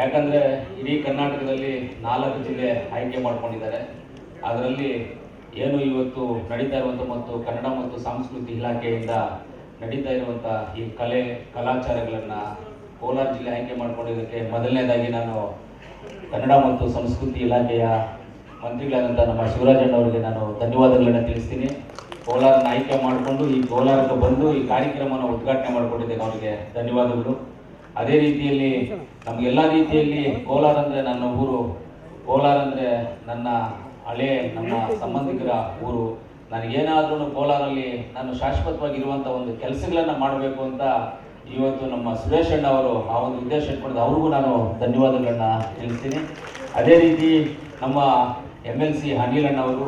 ಯಾಕಂದರೆ ಇಡೀ ಕರ್ನಾಟಕದಲ್ಲಿ ನಾಲ್ಕು ಜಿಲ್ಲೆ ಆಯ್ಕೆ ಮಾಡ್ಕೊಂಡಿದ್ದಾರೆ. ಅದರಲ್ಲಿ ಏನು ಇವತ್ತು ನಡೀತಾ ಇರುವಂಥ ಮತ್ತು ಕನ್ನಡ ಮತ್ತು ಸಂಸ್ಕೃತಿ ಇಲಾಖೆಯಿಂದ ನಡೀತಾ ಇರುವಂಥ ಈ ಕಲೆ ಕಲಾಚಾರಗಳನ್ನು ಕೋಲಾರ ಜಿಲ್ಲೆ ಆಯ್ಕೆ ಮಾಡ್ಕೊಂಡಿದ್ದಕ್ಕೆ ಮೊದಲನೇದಾಗಿ ನಾನು ಕನ್ನಡ ಮತ್ತು ಸಂಸ್ಕೃತಿ ಇಲಾಖೆಯ ಮಂತ್ರಿಗಳಾದಂಥ ನಮ್ಮ ಶಿವರಾಜಣ್ಣವರಿಗೆ ನಾನು ಧನ್ಯವಾದಗಳನ್ನು ತಿಳಿಸ್ತೀನಿ. ಕೋಲಾರನ ಆಯ್ಕೆ ಮಾಡಿಕೊಂಡು ಈ ಕೋಲಾರಕ್ಕೆ ಬಂದು ಈ ಕಾರ್ಯಕ್ರಮನ ಉದ್ಘಾಟನೆ ಮಾಡಿಕೊಂಡಿದ್ದೇನೆ ಅವರಿಗೆ ಧನ್ಯವಾದಗಳು. ಅದೇ ರೀತಿಯಲ್ಲಿ ನಮಗೆಲ್ಲ ರೀತಿಯಲ್ಲಿ ಕೋಲಾರ ಅಂದರೆ ನನ್ನ ಊರು. ಕೋಲಾರ ಅಂದರೆ ನನ್ನ ಹಳೆ ನಮ್ಮ ಸಂಬಂಧಿಕರ ಊರು. ನನಗೇನಾದ್ರೂ ಕೋಲಾರಲ್ಲಿ ನಾನು ಶಾಶ್ವತವಾಗಿರುವಂಥ ಒಂದು ಕೆಲಸಗಳನ್ನು ಮಾಡಬೇಕು ಅಂತ ಇವತ್ತು ನಮ್ಮ ಸುರೇಶ್ ಅಣ್ಣ ಅವರು ಆ ಒಂದು ಉದ್ದೇಶ ಇಟ್ಕೊಂಡು ಅವ್ರಿಗೂ ನಾನು ಧನ್ಯವಾದಗಳನ್ನ ತಿಳಿಸ್ತೀನಿ ಅದೇ ರೀತಿ ನಮ್ಮ ಎಂ ಎಲ್ ಸಿ ಅನಿಲ್ ಅಣ್ಣ ಅವರು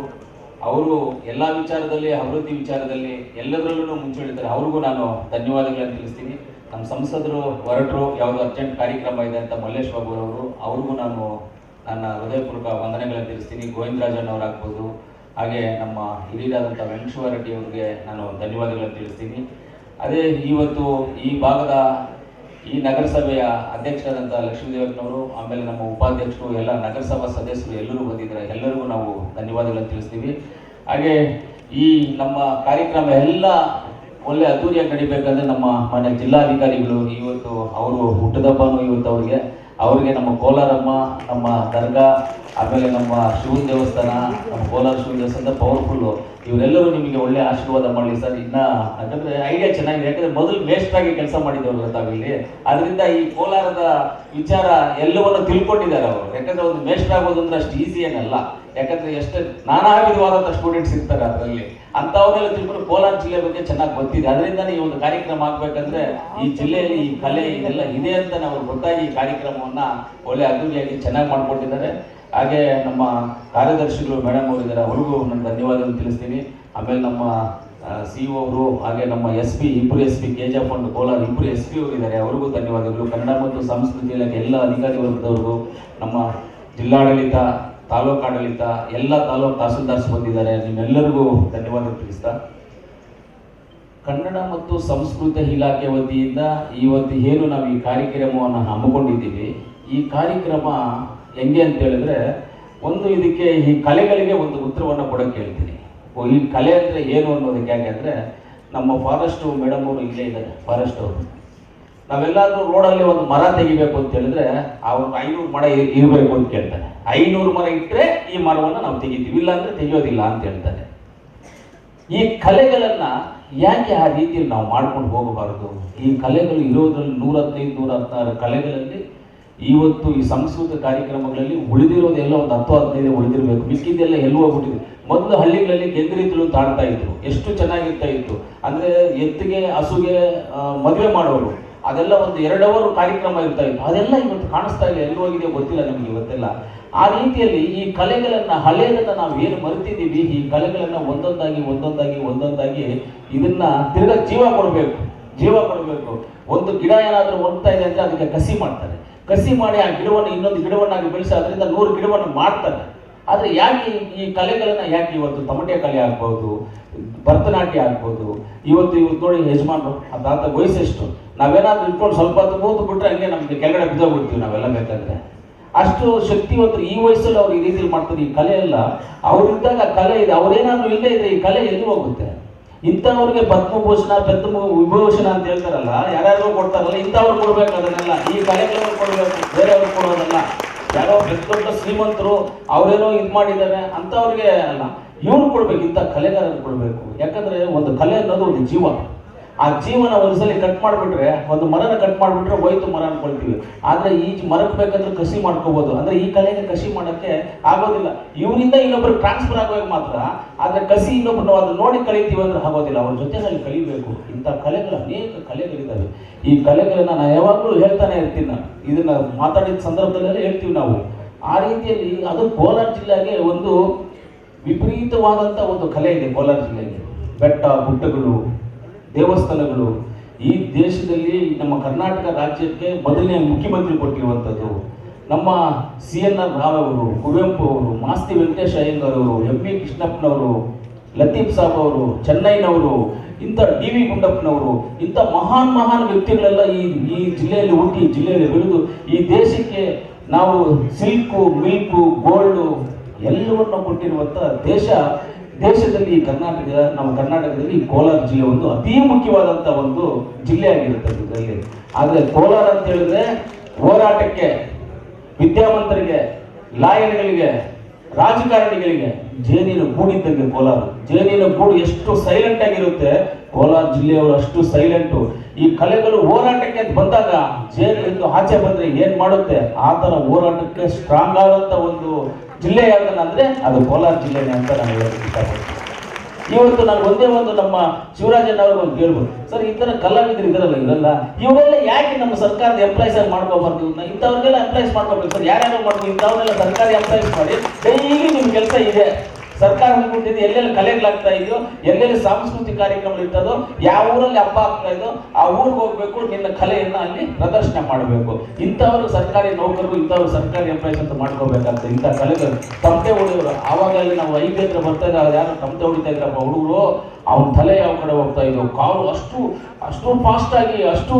ಅವರು ಎಲ್ಲ ವಿಚಾರದಲ್ಲಿ, ಅಭಿವೃದ್ಧಿ ವಿಚಾರದಲ್ಲಿ ಎಲ್ಲದರಲ್ಲೂ ಮುಂಚೂಣಿದ್ದಾರೆ. ಅವ್ರಿಗೂ ನಾನು ಧನ್ಯವಾದಗಳನ್ನು ತಿಳಿಸ್ತೀನಿ. ನಮ್ಮ ಸಂಸದರು, ಹೊರಟರು, ಯಾವುದೋ ಅರ್ಜೆಂಟ್ ಕಾರ್ಯಕ್ರಮ ಇದೆ ಅಂತ ಮಲ್ಲೇಶ್ ಬಾಬು ಅವರು, ಅವ್ರಿಗೂ ನಾನು ನನ್ನ ಹೃದಯಪೂರ್ವಕ ವಂದನೆಗಳನ್ನು ತಿಳಿಸ್ತೀನಿ. ಗೋವಿಂದರಾಜನ್ ಅವರಾಗ್ಬೋದು ಹಾಗೆ ನಮ್ಮ ಹಿರಿಯರಾದಂಥ ವೆಂಕಟೇಶ್ವರ ರೆಡ್ಡಿ ಅವರಿಗೆ ನಾನು ಧನ್ಯವಾದಗಳನ್ನು ತಿಳಿಸ್ತೀನಿ. ಅದೇ, ಇವತ್ತು ಈ ಭಾಗದ ಈ ನಗರಸಭೆಯ ಅಧ್ಯಕ್ಷರಾದಂಥ ಲಕ್ಷ್ಮೀದೇವಪ್ಪನವರು ಆಮೇಲೆ ನಮ್ಮ ಉಪಾಧ್ಯಕ್ಷರು, ಎಲ್ಲ ನಗರಸಭಾ ಸದಸ್ಯರು ಎಲ್ಲರೂ ಬಂದಿದ್ದಾರೆ. ಎಲ್ಲರಿಗೂ ನಾವು ಧನ್ಯವಾದಗಳನ್ನು ತಿಳಿಸ್ತೀವಿ. ಹಾಗೆ ಈ ನಮ್ಮ ಕಾರ್ಯಕ್ರಮ ಎಲ್ಲ ಒಳ್ಳೆ ಅದ್ದೂರಿಯಾಗಿ ನಡಿಬೇಕಂದ್ರೆ ನಮ್ಮ ಮನೆ ಜಿಲ್ಲಾಧಿಕಾರಿಗಳು, ಇವತ್ತು ಅವರು ಹುಟ್ಟದಬ್ಬನೂ ಇವತ್ತು ಅವ್ರಿಗೆ. ಅವ್ರಿಗೆ ನಮ್ಮ ಕೋಲಾರಮ್ಮ, ನಮ್ಮ ದರ್ಗಾ ಆಮೇಲೆ ನಮ್ಮ ಶಿವನ ದೇವಸ್ಥಾನ, ನಮ್ಮ ಕೋಲಾರ ಶಿವನ ದೇವಸ್ಥಾನ ಪವರ್ಫುಲ್ಲು ಇವರೆಲ್ಲರೂ ನಿಮಗೆ ಒಳ್ಳೆ ಆಶೀರ್ವಾದ ಮಾಡಲಿ ಸರ್. ಇನ್ನ ಯಾಕಂದ್ರೆ ಐಡಿಯಾ ಚೆನ್ನಾಗಿದೆ. ಯಾಕಂದ್ರೆ ಮೊದಲು ಮೇಷ್ಟ್ರಾಗಿ ಕೆಲಸ ಮಾಡಿದವರು ತಾವಿಲ್ಲಿ ಅದರಿಂದ ಈ ಕೋಲಾರದ ವಿಚಾರ ಎಲ್ಲವನ್ನು ತಿಳ್ಕೊಂಡಿದ್ದಾರೆ ಅವರು. ಯಾಕಂದ್ರೆ ಒಂದು ಆಗೋದು ಅಂದ್ರೆ ಅಷ್ಟು ಈಸಿ ಏನಲ್ಲ. ಯಾಕಂದ್ರೆ ಎಷ್ಟು ನಾನಾ ವಿಧವಾದಂಥ ಸ್ಟೂಡೆಂಟ್ಸ್ ಇರ್ತಾರೆ ಅದರಲ್ಲಿ. ಅಂಥವನ್ನೆಲ್ಲ ತಿಳ್ಕೊಂಡು ಕೋಲಾರ ಜಿಲ್ಲೆ ಬಗ್ಗೆ ಚೆನ್ನಾಗಿ ಗೊತ್ತಿದೆ. ಅದರಿಂದ ಈ ಒಂದು ಕಾರ್ಯಕ್ರಮ ಆಗ್ಬೇಕಂದ್ರೆ ಈ ಜಿಲ್ಲೆಯಲ್ಲಿ ಈ ಕಲೆ ಇದೆಲ್ಲ ಇದೆ ಅಂತ ನಾವು ಗೊತ್ತಾಗಿ ಈ ಕಾರ್ಯಕ್ರಮವನ್ನ ಒಳ್ಳೆ ಅದ್ದೂರಿಯಾಗಿ ಚೆನ್ನಾಗಿ ಮಾಡ್ಕೊಟ್ಟಿದ್ದಾರೆ. ಹಾಗೆ ನಮ್ಮ ಕಾರ್ಯದರ್ಶಿಗಳು ಮೇಡಮ್ ಅವರು ಇದ್ದಾರೆ, ಅವ್ರಿಗೂ ನನ್ನ ಧನ್ಯವಾದವನ್ನು ತಿಳಿಸ್ತೀನಿ. ಆಮೇಲೆ ನಮ್ಮ ಸಿ ಅವರು, ಹಾಗೆ ನಮ್ಮ ಎಸ್ ಪಿ ಇಬ್ಬರು S P K G fund Kolar ಇಬ್ಬರು ಎಸ್ ಪಿ ಅವರು ಇದ್ದಾರೆ. ಅವ್ರಿಗೂ ಧನ್ಯವಾದಗಳು. ಕನ್ನಡ ಮತ್ತು ಸಂಸ್ಕೃತಿ ಇಲಾಖೆ, ಎಲ್ಲ ಅಧಿಕಾರಿ ವರ್ಗದವ್ರಿಗೂ, ನಮ್ಮ ಜಿಲ್ಲಾಡಳಿತ, ತಾಲೂಕು ಆಡಳಿತ, ಎಲ್ಲ ತಾಲೂಕು ತಹಸೀಲ್ದಾರ್ಸ್ ಬಂದಿದ್ದಾರೆ. ನಿಮ್ಮೆಲ್ಲರಿಗೂ ಧನ್ಯವಾದ ತಿಳಿಸ್ತಾ. ಕನ್ನಡ ಮತ್ತು ಸಂಸ್ಕೃತಿ ಇಲಾಖೆ ವತಿಯಿಂದ ಇವತ್ತು ಏನು ನಾವು ಈ ಕಾರ್ಯಕ್ರಮವನ್ನು ಹಮ್ಮಿಕೊಂಡಿದ್ದೀವಿ, ಈ ಕಾರ್ಯಕ್ರಮ ಹೆಂಗೆ ಅಂತ ಹೇಳಿದ್ರೆ, ಒಂದು ಇದಕ್ಕೆ ಈ ಕಲೆಗಳಿಗೆ ಒಂದು ಉತ್ತರವನ್ನು ಕೊಡೋಕೆ ಹೇಳ್ತೀನಿ ಈ ಕಲೆ ಅಂದರೆ ಏನು ಅನ್ನೋದಕ್ಕೆ ಯಾಕೆಂದರೆ ನಮ್ಮ ಫಾರೆಸ್ಟ್ ಮೇಡಮ್ ಅವರು ಇಲ್ಲೇ ಇದ್ದಾರೆ, ಫಾರೆಸ್ಟ್ ಅವರು. ನಾವೆಲ್ಲಾದ್ರೂ ರೋಡಲ್ಲಿ ಒಂದು ಮರ ತೆಗಿಬೇಕು ಅಂತ ಹೇಳಿದ್ರೆ ಅವ್ರು ಐನೂರು ಮರ ಇರಬೇಕು ಅಂತ ಕೇಳ್ತಾರೆ. ಐನೂರು ಮರ ಇಟ್ಟರೆ ಈ ಮರವನ್ನು ನಾವು ತೆಗಿತೀವಿ ಇಲ್ಲ ಅಂದ್ರೆ ತೆಗಿಯೋದಿಲ್ಲ ಅಂತ ಹೇಳ್ತಾರೆ. ಈ ಕಲೆಗಳನ್ನ ಯಾಕೆ ಆ ರೀತಿಯಲ್ಲಿ ನಾವು ಮಾಡ್ಕೊಂಡು ಹೋಗಬಾರದು? ಈ ಕಲೆಗಳು ಇರೋದ್ರಲ್ಲಿ ನೂರ ಹದಿನೈದು ನೂರ ಹದಿನಾರು ಕಲೆಗಳಲ್ಲಿ ಇವತ್ತು ಈ ಸಂಸ್ಕೃತ ಕಾರ್ಯಕ್ರಮಗಳಲ್ಲಿ ಉಳಿದಿರೋದೆಲ್ಲ ಒಂದು ಹತ್ತು ಹದಿನೈದು ಉಳಿದಿರಬೇಕು. ಮಿಕ್ಕಿದ್ದೆಲ್ಲ ಎಲ್ಲೂ ಹೋಗ್ಬಿಟ್ಟಿದೆ. ಮೊದಲು ಹಳ್ಳಿಗಳಲ್ಲಿ ಗೆಂದ್ರಿತಲು ತಾಡ್ತಾ ಇದ್ರು. ಎಷ್ಟು ಚೆನ್ನಾಗಿರ್ತಾ ಇತ್ತು. ಅಂದ್ರೆ ಎತ್ತಿಗೆ, ಹಸುಗೆ ಮದುವೆ ಮಾಡೋರು. ಅದೆಲ್ಲ ಒಂದು ಎರಡು ಅವರು ಕಾರ್ಯಕ್ರಮ ಇರ್ತಾ ಇತ್ತು. ಅದೆಲ್ಲ ಇವತ್ತು ಕಾಣಿಸ್ತಾ ಇಲ್ಲ. ಎಲ್ಲಿ ಹೋಗಿದೆ ಗೊತ್ತಿಲ್ಲ ನಮಗೆ ಇವತ್ತೆಲ್ಲ. ಆ ರೀತಿಯಲ್ಲಿ ಈ ಕಲೆಗಳನ್ನ, ಹಳೆಯದನ್ನ ನಾವು ಏನು ಮರೆತಿದ್ದೀವಿ, ಈ ಕಲೆಗಳನ್ನ ಒಂದೊಂದಾಗಿ ಒಂದೊಂದಾಗಿ ಒಂದೊಂದಾಗಿ ಇದನ್ನ ತಿರ್ಗಾ ಜೀವ ಕೊಡಬೇಕು. ಜೀವ ಕೊಡಬೇಕು. ಒಂದು ಗಿಡ ಏನಾದರೂ ಒಣ್ತಾ ಇದೆ ಅಂದ್ರೆ ಅದಕ್ಕೆ ಕಸಿ ಮಾಡ್ತಾರೆ. ಕಸಿ ಮಾಡಿ ಆ ಗಿಡವನ್ನು ಇನ್ನೊಂದು ಗಿಡವನ್ನಾಗಿ ಬೆಳೆಸಿ ಅದರಿಂದ ನೂರು ಗಿಡವನ್ನು ಮಾಡ್ತಾರೆ. ಆದ್ರೆ ಯಾಕೆ ಈ- ಕಲೆಗಳನ್ನು ಯಾಕೆ ಇವತ್ತು ತಮಟೆ ಕಲೆ ಆಗ್ಬೋದು, ಭರತನಾಟ್ಯ ಆಗ್ಬೋದು, ಇವತ್ತು ಇವತ್ತು ನೋಡಿ ಯಜಮಾನ್ರು ತಾತ ವಯಸ್ಸೆಷ್ಟು? ನಾವೇನಾದ್ರೂ ಇಟ್ಕೊಂಡು ಸ್ವಲ್ಪ ಹೊತ್ತು ಕೂತು ಬಿಟ್ರೆ ಹಂಗೆ ನಮಗೆ ಕೆಳಗಡೆ ಬಿದ್ದೋಗ್ಬಿಡ್ತೀವಿ ನಾವೆಲ್ಲ ಬೇಕಾದ್ರೆ. ಅಷ್ಟು ಶಕ್ತಿವಂತರು ಈ ವಯಸ್ಸಲ್ಲಿ ಅವ್ರು ಈ ರೀತಿಯಲ್ಲಿ ಮಾಡ್ತಾರೆ. ಈ ಕಲೆ ಎಲ್ಲ ಅವ್ರಿದ್ದಾಗ ಕಲೆ ಇದೆ, ಅವರೇನಾದ್ರೂ ಇಲ್ಲದೆ ಇದ್ರೆ ಈ ಕಲೆ ಎಲ್ಲಿ ಹೋಗುತ್ತೆ? ಇಂಥವ್ರಿಗೆ ಪದ್ಮಭೂಷಣ, ಪದ್ಮ ವಿಭೂಷಣ ಅಂತ ಹೇಳ್ತಾರಲ್ಲ ಯಾರ್ಯಾರು ಕೊಡ್ತಾರಲ್ಲ, ಇಂಥವ್ರು ಕೊಡ್ಬೇಕು ಅದನ್ನೆಲ್ಲ. ಈ ಕಲೆಗಳನ್ನು ಕೊಡಬೇಕು ಬೇರೆಯವ್ರಿಗೆ ಕೊಡೋದಲ್ಲ. ಯಾರೋ ದೊಡ್ಡ ಶ್ರೀಮಂತರು, ಅವರೇನೋ ಇದು ಮಾಡಿದ್ದಾರೆ, ಅಂಥವ್ರಿಗೆ ಅಲ್ಲ. ಇವ್ರು ಕೊಡ್ಬೇಕು, ಇಂಥ ಕಲೆಗಾರರು ಕೊಡಬೇಕು. ಯಾಕಂದ್ರೆ ಒಂದು ಕಲೆ ಅನ್ನೋದು ಒಂದು ಜೀವ. ಆ ಜೀವನ ಒಂದ್ಸಲಿ ಕಟ್ ಮಾಡಿಬಿಟ್ರೆ, ಒಂದು ಮರನ ಕಟ್ ಮಾಡಿಬಿಟ್ರೆ ಹೋಯ್ತು ಮರ ಅನ್ಕೊಳ್ತೀವಿ. ಆದ್ರೆ ಈ ಮರಕ್ಕೆ ಬೇಕಂದ್ರೆ ಕಸಿ ಮಾಡ್ಕೋಬಹುದು ಅಂದ್ರೆ ಈ ಕಲೆಗೆ ಕಸಿ ಮಾಡಕ್ಕೆ ಆಗೋದಿಲ್ಲ. ಇವರಿಂದ ಇನ್ನೊಬ್ರು ಟ್ರಾನ್ಸ್ಫರ್ ಆಗುವಾಗ ಮಾತ್ರ. ಆದ್ರೆ ಕಸಿ ಇನ್ನೊಬ್ರು ಅದನ್ನ ನೋಡಿ ಕಲಿತೀವಿ ಅಂದ್ರೆ ಆಗೋದಿಲ್ಲ. ಅವ್ರ ಜೊತೆನಲ್ಲಿ ಕಲಿಬೇಕು. ಇಂಥ ಕಲೆಗಳು ಅನೇಕ ಕಲೆಗಳಿದ್ದಾವೆ ಈ ಕಲೆಗಳನ್ನ ನಾನು ಯಾವಾಗಲೂ ಹೇಳ್ತಾನೆ ಇರ್ತೀನಿ ನಾನು. ಇದನ್ನ ಮಾತಾಡಿದ ಸಂದರ್ಭದಲ್ಲೆಲ್ಲ ಹೇಳ್ತೀವಿ ನಾವು. ಆ ರೀತಿಯಲ್ಲಿ ಅದು ಕೋಲಾರ ಜಿಲ್ಲೆಗೆ ಒಂದು ವಿಪರೀತವಾದಂಥ ಒಂದು ಕಲೆ ಇದೆ ಕೋಲಾರ ಜಿಲ್ಲೆಗೆ. ಬೆಟ್ಟ, ಗುಡ್ಡಗಳು ದೇವಸ್ಥಾನಗಳು. ಈ ದೇಶದಲ್ಲಿ ನಮ್ಮ ಕರ್ನಾಟಕ ರಾಜ್ಯಕ್ಕೆ ಮೊದಲನೇ ಮುಖ್ಯಮಂತ್ರಿ ಕೊಟ್ಟಿರುವಂಥದ್ದು ನಮ್ಮ ಸಿ ಎನ್ ಆರ್ ರಾವ್ ಅವರು, ಕುವೆಂಪು ಅವರು, ಮಾಸ್ತಿ ವೆಂಕಟೇಶ್ ಅಯ್ಯಂಗಾರ್ ಅವರು, ಎಂ ಬಿ ಕೃಷ್ಣಪ್ಪನವರು, ಲತೀಫ್ ಸಾಬ್ ಅವರು, ಚೆನ್ನೈನವರು, ಇಂಥ ಡಿ ವಿ ಗುಂಡಪ್ಪನವರು, ಇಂಥ ಮಹಾನ್ ಮಹಾನ್ ವ್ಯಕ್ತಿಗಳೆಲ್ಲ ಈ ಈ ಜಿಲ್ಲೆಯಲ್ಲಿ ಹುಟ್ಟಿ ಜಿಲ್ಲೆಯಲ್ಲಿ ಬೆಳೆದು ಈ ದೇಶಕ್ಕೆ ನಾವು ಸಿಲ್ಕು, ಮಿಲ್ಕು, ಗೋಲ್ಡು ಎಲ್ಲವನ್ನು ಕೊಟ್ಟಿರುವಂಥ ದೇಶ ದೇಶದಲ್ಲಿ ಕರ್ನಾಟಕ ನಮ್ಮ ಕರ್ನಾಟಕದಲ್ಲಿ ಕೋಲಾರ ಜಿಲ್ಲೆ ಒಂದು ಅತಿ ಮುಖ್ಯವಾದಂಥ ಒಂದು ಜಿಲ್ಲೆ ಆಗಿರುತ್ತೆ ಇದರಲ್ಲಿ ಆದರೆ ಕೋಲಾರ ಅಂತ ಹೇಳಿದ್ರೆ ಹೋರಾಟಕ್ಕೆ, ವಿದ್ಯಾವಂತರಿಗೆ, ಲಾಯರ್ಗಳಿಗೆ, ರಾಜಕಾರಣಿಗಳಿಗೆ ಜೇನಿನ ಗೂಡಿದ್ದಂಗೆ ಕೋಲಾರ. ಜೇನಿನ ಗೂಡು ಎಷ್ಟು ಸೈಲೆಂಟ್ ಆಗಿರುತ್ತೆ, ಕೋಲಾರ ಜಿಲ್ಲೆಯವರು ಅಷ್ಟು ಸೈಲೆಂಟು ಈ ಕಲೆಗಳು ಹೋರಾಟಕ್ಕೆ ಅಂತ ಬಂದಾಗ ಜೇನು ಆಚೆ ಬಂದ್ರೆ ಏನ್ ಮಾಡುತ್ತೆ? ಆ ತರ ಹೋರಾಟಕ್ಕೆ ಸ್ಟ್ರಾಂಗ್ ಆದಂತ ಒಂದು ಜಿಲ್ಲೆ ಯಾವ್ದನ್ನ ಅದು ಕೋಲಾರ ಜಿಲ್ಲೆನೇ ಅಂತ ನಾನು ಹೇಳೋದಕ್ಕೆ ಇವತ್ತು ನಾನು ಒಂದೇ ಒಂದು ನಮ್ಮ ಶಿವರಾಜನ್ ಅವ್ರಿಗೆ ಒಂದು ಕೇಳ್ಬೋದು. ಸರ್, ಈ ಥರ ಕಲಾವಿದರು ಇದರಲ್ಲ ಇರಲ್ಲ ಇವರೆಲ್ಲ ಯಾಕೆ ನಮ್ಮ ಸರ್ಕಾರದ ಎಂಪ್ಲಾಯ್ಸ್ ಆಗಿ ಮಾಡ್ಕೋಬಾರ್ದು? ಇಂಥವ್ರಿಗೆಲ್ಲ ಎಂಪ್ಲಾಯ್ಸ್ ಮಾಡ್ಕೋಬೇಕು. ಸರ್, ಯಾರ್ಯಾರು ಮಾಡ್ಬೋದು ಇಂಥವ್ರನ್ನೆಲ್ಲ ಸರ್ಕಾರಿ ಎಂಪ್ಲಾಯ್ಸ್ ಮಾಡಿ, ಡೈಲಿ ನಿಮ್ಮ ಕೆಲಸ ಇದೆ. ಸರ್ಕಾರ ಅನ್ಕೊಂಡಿದ್ದು ಎಲ್ಲೆಲ್ಲಿ ಕಲೆಗಳಾಗ್ತಾ ಇದೆಯೋ, ಎಲ್ಲೆಲ್ಲಿ ಸಾಂಸ್ಕೃತಿಕ ಕಾರ್ಯಕ್ರಮಗಳು ಇರ್ತದೋ, ಯಾವ ಊರಲ್ಲಿ ಹಬ್ಬ ಆಗ್ತಾ ಇದೋ ಆ ಊರಿಗೆ ಹೋಗ್ಬೇಕು, ನಿನ್ನ ಕಲೆಯನ್ನ ಅಲ್ಲಿ ಪ್ರದರ್ಶನ ಮಾಡಬೇಕು. ಇಂಥವ್ರು ಸರ್ಕಾರಿ ನೌಕರರು, ಇಂಥವ್ರು ಸರ್ಕಾರಿ ಎಂಪ್ಲಾಯ್ಸ್ ಅಂತ ಮಾಡ್ಕೋಬೇಕಂತ ಇಂಥ ಕಲೆಗಳು. ತಮಟೆ ಹುಡುಗರು ಆವಾಗ ಅಲ್ಲಿ ನಾವು ಐದು ಹತ್ರ ಬರ್ತಾ ಇದ್ದಾರೆ ಯಾರು ತಮಟೆ ಹೊಡಿತಾ ಇದ್ರಪ್ಪ ಹುಡುಗರು? ಅವ್ನ ತಲೆ ಯಾವ ಕಡೆ ಹೋಗ್ತಾ ಇದ್ರು ಕಾಲು ಅಷ್ಟು ಅಷ್ಟು ಫಾಸ್ಟ್ ಆಗಿ, ಅಷ್ಟು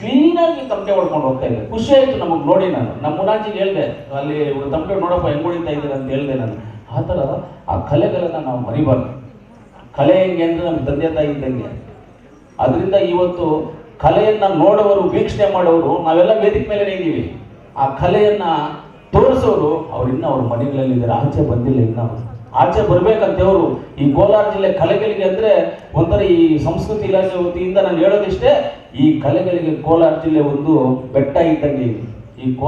ಕ್ಲೀನಾಗಿ ತಮಟೆ ಹೊಡ್ಕೊಂಡು ಹೋಗ್ತಾ ಇದ್ದೆ ಖುಷಿ ಆಯ್ತು ನಮಗೆ ನೋಡಿ ನಾನು. ನಮ್ಮ ಮುನಾಜಿಗೆ ಹೇಳಿದೆ, ಅಲ್ಲಿ ತಮಟೆ ನೋಡಪ್ಪ, ಹೆಂಗ್ ಹೊಡಿತಾ ಇದ್ದೀರ ಅಂತ ಹೇಳಿದೆ ನಾನು. ಆ ಥರ ಆ ಕಲೆಗಳನ್ನ ನಾವು ಮರಿಬಾರ್ದು. ಕಲೆ ಹೆಂಗೆ ಅಂದರೆ ನಮ್ಮ ತಂದೆ ತಾಯಿ ಇದ್ದಂಗೆ. ಅದರಿಂದ ಇವತ್ತು ಕಲೆಯನ್ನ ನೋಡೋರು, ವೀಕ್ಷಣೆ ಮಾಡೋರು, ನಾವೆಲ್ಲ ವೇದಿಕೆ ಮೇಲೆ ಇದ್ದೀವಿ. ಆ ಕಲೆಯನ್ನ ತೋರಿಸೋರು ಅವ್ರು ಇನ್ನೂ ಅವ್ರ ಮನೆಗಳಲ್ಲಿ ಇದ್ದಾರೆ ಆಚೆ ಬಂದಿಲ್ಲ ಇನ್ನೂ ಆಚೆ ಬರ್ಬೇಕಂತೆ ಅವರು ಈ ಕೋಲಾರ ಜಿಲ್ಲೆ ಕಲೆಗಳಿಗೆ ಅಂದ್ರೆ ಒಂಥರ ಈ ಸಂಸ್ಕೃತಿ ಇಲಾಖೆ ವತಿಯಿಂದ ನಾನು ಹೇಳೋದಿಷ್ಟೇ, ಈ ಕಲೆಗಳಿಗೆ ಕೋಲಾರ ಜಿಲ್ಲೆ ಒಂದು ಬೆಟ್ಟ ಇದ್ದಂಗೆ ಈ ಕೋಲಾರ